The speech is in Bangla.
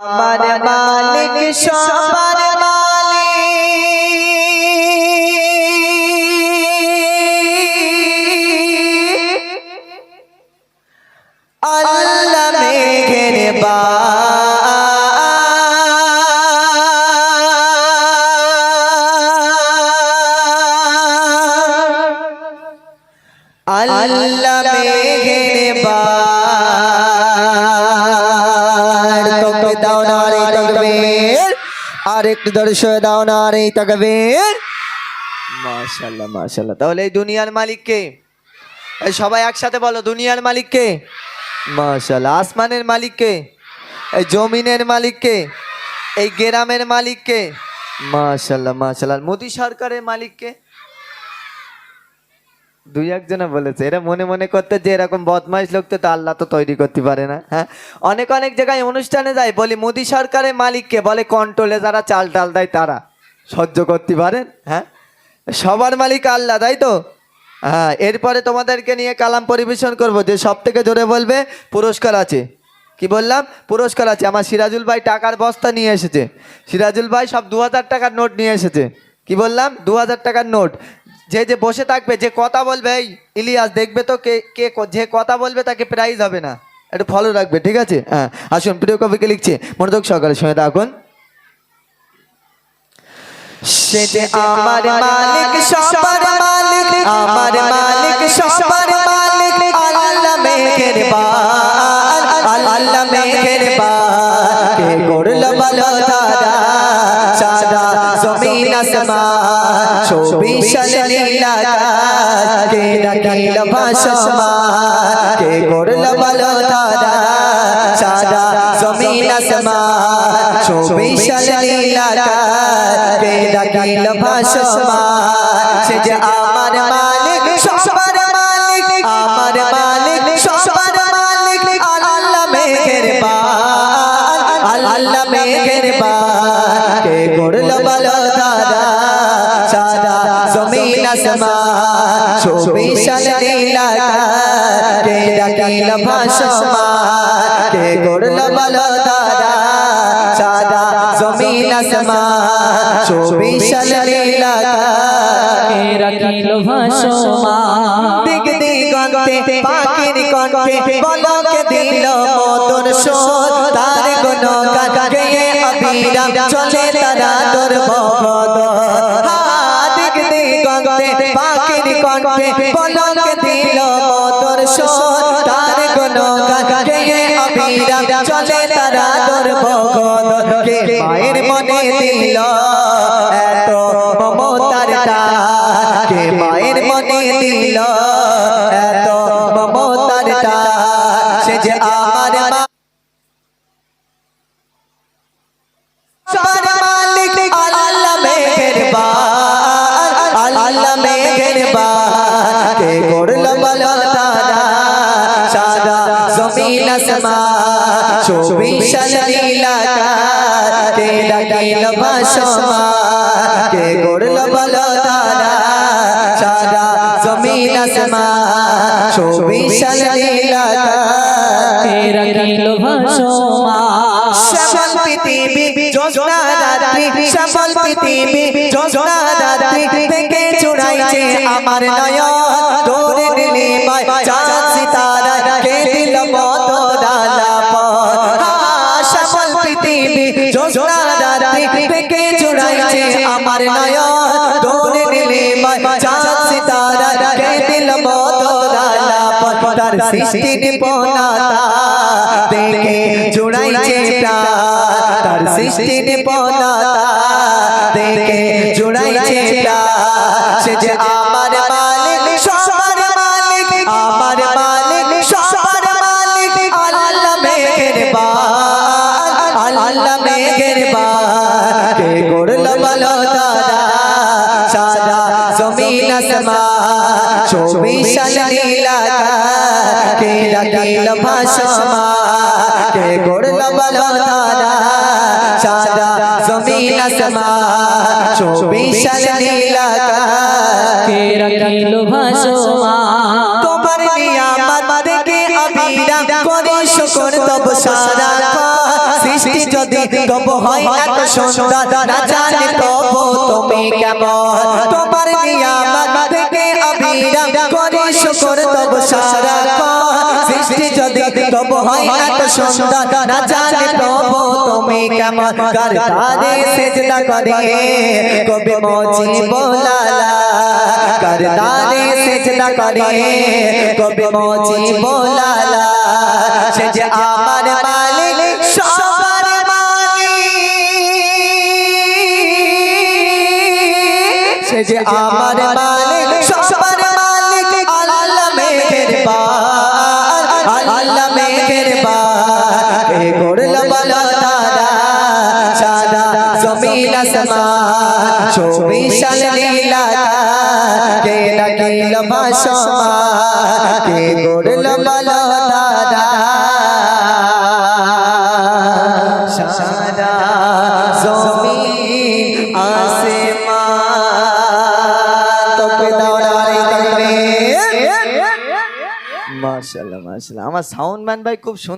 আমার মালিক সবার মালিক। আল্লাহ মেঘের আল্লাহ মেঘের বার আর ধরে দর্শক দাও না আর এই তাকাবেন মাশাল্লাহ মাশাআল্লাহ। তাহলে এই দুনিয়ার মালিককে? সবাই একসাথে বলো, দুনিয়ার মালিককে? কে মাশাআল্লাহ। আসমানের মালিককে? এই জমিনের মালিককে? এই গ্রামের মালিককে? কে মাশাআল্লাহ। মোদী সরকারের মালিক কে দুই একজনে বলেছে, এরা মনে মনে করতে যে এরকম বদমাইশ লোক তো আল্লাহ তো তৈরি করতে পারে না হ্যাঁ? অনেক অনেক জায়গায় অনুষ্ঠানে যায়, বলি মোদি সরকারের মালিককে বলে কন্ট্রোলে যারা চাল টাল দেয় তারা, সহ্য করতে পারেন হ্যাঁ? সবার মালিক আল্লাহ, তাই তো? হ্যাঁ এরপরে তোমাদেরকে নিয়ে কালাম পরিবেশন করব, যে সব থেকে জোরে বলবে, পুরস্কার আছে। কি বললাম? পুরস্কার আছে। আমার সিরাজুল ভাই টাকার বস্তা নিয়ে এসেছে। সিরাজুল ভাই সব দু হাজার টাকার নোট নিয়ে এসেছে। কি বললাম? দু হাজার টাকার নোট। যে যে বসে থাকবে, যে কথা বলবে, এই ইলিয়াস দেখবে তো কে কে যে কথা বলবে তাকে প্রাইজ হবে না। একটু ফলো রাখবে, ঠিক আছে? হ্যাঁ আসুন, প্রিয় কবিকে লিখছে। মনোযোগ সহকারে শুনে থাকুন। আল্লাহ মেঘের বার আল্লাহ চব্বিশ নীলা কে রাখিল ভাসমান কে করল বলো দাদা সাদা জমিন আসমান। চব্বিশ নীলা কে রাখিল ভাসমান। সে যে আমার মালিক আসমান চব্বিশ নীলা কে রাখিল ভাসমান কে করল বলো দাদা সাদা জমিন আসমান চব্বিশ নীলা রাখিল ভাসমান দিক দিগন্তে পাখির কণ্ঠে বলকে তার চলে তারা তোর পাখির কণ্ঠে দিল মতন তার গুণ গায়ে অবিরাম চলে তারা তোর ভগত মায়ের মনে দিল এত মমতার টান কে মায়ের মনে দিল জমিন আসমান চব্বিশ নীলা কে লাগিল ভাসমান কে করল বলো দাদা সাদা জমিন আসমান চব্বিশ নীলা রাখিল ভাসমান শ্যামল পৃথিবী জ্যোৎস্না রাত্রি শ্যামল পৃথিবী জ্যোৎস্না রাত্রি থেকে চুড়াইছে আমার নয়ন। নীলিমায় চাঁদ সিতারা কে দিল মত ডালা পথ তার সৃষ্টি নিপুণতা। দেখে জুড়াইছে তার সৃষ্টি নিপুণতা। দেখে জুড়াইছে সে যে চব্বিশ নীলা কে রাখিল ভাসমান কে করল বলো সাদা জমিন আসমান চব্বিশ নীলা কে রাখিল ভাসমান তোমার নিয়ামত দেখে অবিরাম করি শুকর তব সারা সৃষ্টি যদি তবু হয় এত সুন্দর না জানি তবু তুমি কেমন। তবু হয় এত সুন্দর। না জানে তবু তুমি কেমন। কার তারে সেজদা করে? কবে মজি বোলালা কার সেজদা করে? কবে মজি বোলালা সে যে চব্বিশাল লীলা কে ডাকিল ভাষমা কে বলো সারা মাশাআল্লাহ মাশাআল্লাহ। আমার সাউন্ড ম্যান ভাই খুব সুন্দর